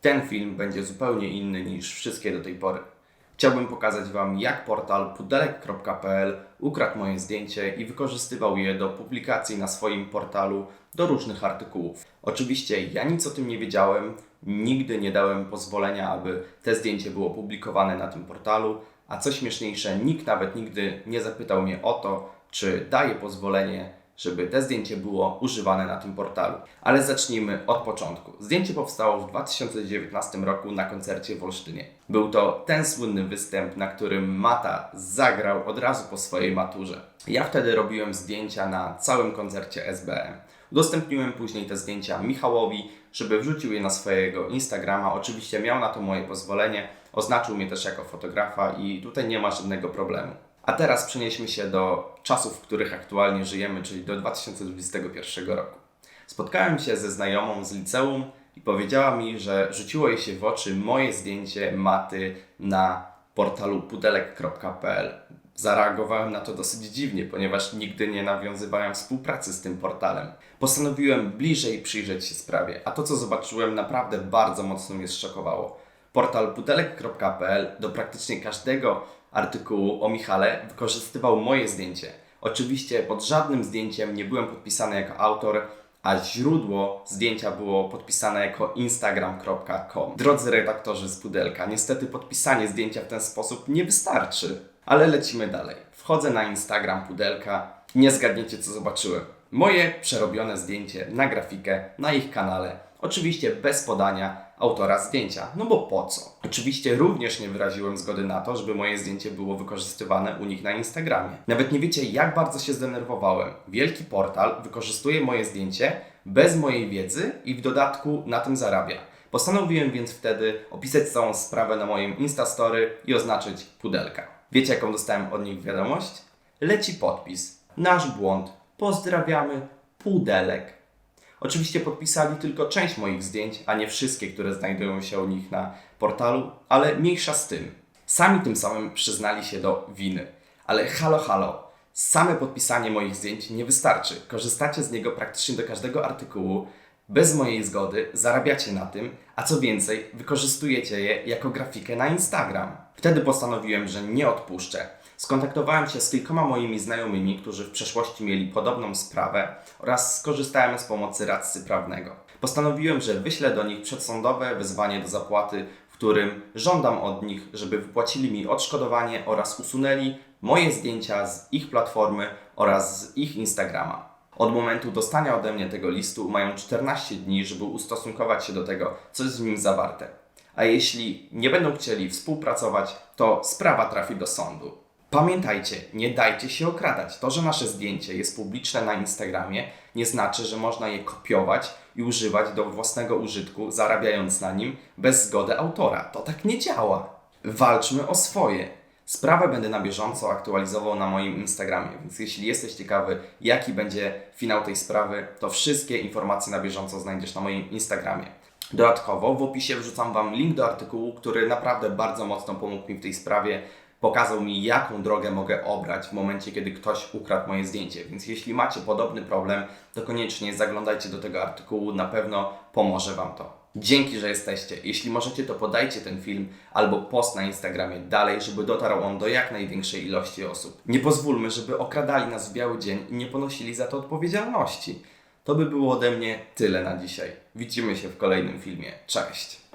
Ten film będzie zupełnie inny niż wszystkie do tej pory. Chciałbym pokazać Wam, jak portal pudelek.pl ukradł moje zdjęcie i wykorzystywał je do publikacji na swoim portalu do różnych artykułów. Oczywiście ja nic o tym nie wiedziałem, nigdy nie dałem pozwolenia, aby te zdjęcie było publikowane na tym portalu, a co śmieszniejsze, nikt nawet nigdy nie zapytał mnie o to, czy daję pozwolenie, żeby te zdjęcie było używane na tym portalu. Ale zacznijmy od początku. Zdjęcie powstało w 2019 roku na koncercie w Olsztynie. Był to ten słynny występ, na którym Mata zagrał od razu po swojej maturze. Ja wtedy robiłem zdjęcia na całym koncercie SBM. Udostępniłem później te zdjęcia Michałowi, żeby wrzucił je na swojego Instagrama. Oczywiście miał na to moje pozwolenie, oznaczył mnie też jako fotografa i tutaj nie ma żadnego problemu. A teraz przenieśmy się do czasów, w których aktualnie żyjemy, czyli do 2021 roku. Spotkałem się ze znajomą z liceum i powiedziała mi, że rzuciło jej się w oczy moje zdjęcie maty na portalu pudelek.pl. Zareagowałem na to dosyć dziwnie, ponieważ nigdy nie nawiązywałem współpracy z tym portalem. Postanowiłem bliżej przyjrzeć się sprawie, a to co zobaczyłem naprawdę bardzo mocno mnie zszokowało. Portal pudelek.pl do praktycznie każdego artykułu o Michale wykorzystywał moje zdjęcie. Oczywiście pod żadnym zdjęciem nie byłem podpisany jako autor, a źródło zdjęcia było podpisane jako instagram.com. Drodzy redaktorzy z Pudelka, niestety podpisanie zdjęcia w ten sposób nie wystarczy. Ale lecimy dalej. Wchodzę na Instagram Pudelka nie zgadniecie co zobaczyłem. Moje przerobione zdjęcie na grafikę na ich kanale. Oczywiście bez podania autora zdjęcia. No bo po co? Oczywiście również nie wyraziłem zgody na to, żeby moje zdjęcie było wykorzystywane u nich na Instagramie. Nawet nie wiecie, jak bardzo się zdenerwowałem. Wielki portal wykorzystuje moje zdjęcie bez mojej wiedzy i w dodatku na tym zarabia. Postanowiłem więc wtedy opisać całą sprawę na moim Instastory i oznaczyć pudelka. Wiecie, jaką dostałem od nich wiadomość? Leci podpis. Nasz błąd. Pozdrawiamy. Pudelek. Oczywiście podpisali tylko część moich zdjęć, a nie wszystkie, które znajdują się u nich na portalu, ale mniejsza z tym. Sami tym samym przyznali się do winy. Ale halo, halo, same podpisanie moich zdjęć nie wystarczy. Korzystacie z niego praktycznie do każdego artykułu, bez mojej zgody, zarabiacie na tym, a co więcej, wykorzystujecie je jako grafikę na Instagram. Wtedy postanowiłem, że nie odpuszczę. Skontaktowałem się z kilkoma moimi znajomymi, którzy w przeszłości mieli podobną sprawę oraz skorzystałem z pomocy radcy prawnego. Postanowiłem, że wyślę do nich przedsądowe wezwanie do zapłaty, w którym żądam od nich, żeby wypłacili mi odszkodowanie oraz usunęli moje zdjęcia z ich platformy oraz z ich Instagrama. Od momentu dostania ode mnie tego listu mają 14 dni, żeby ustosunkować się do tego, co jest w nim zawarte. A jeśli nie będą chcieli współpracować, to sprawa trafi do sądu. Pamiętajcie, nie dajcie się okradać. To, że nasze zdjęcie jest publiczne na Instagramie, nie znaczy, że można je kopiować i używać do własnego użytku, zarabiając na nim bez zgody autora. To tak nie działa. Walczmy o swoje. Sprawę będę na bieżąco aktualizował na moim Instagramie, więc jeśli jesteś ciekawy, jaki będzie finał tej sprawy, to wszystkie informacje na bieżąco znajdziesz na moim Instagramie. Dodatkowo w opisie wrzucam Wam link do artykułu, który naprawdę bardzo mocno pomógł mi w tej sprawie. Pokazał mi, jaką drogę mogę obrać w momencie, kiedy ktoś ukradł moje zdjęcie. Więc jeśli macie podobny problem, to koniecznie zaglądajcie do tego artykułu, na pewno pomoże Wam to. Dzięki, że jesteście. Jeśli możecie, to podajcie ten film albo post na Instagramie dalej, żeby dotarł on do jak największej ilości osób. Nie pozwólmy, żeby okradali nas w biały dzień i nie ponosili za to odpowiedzialności. To by było ode mnie tyle na dzisiaj. Widzimy się w kolejnym filmie. Cześć!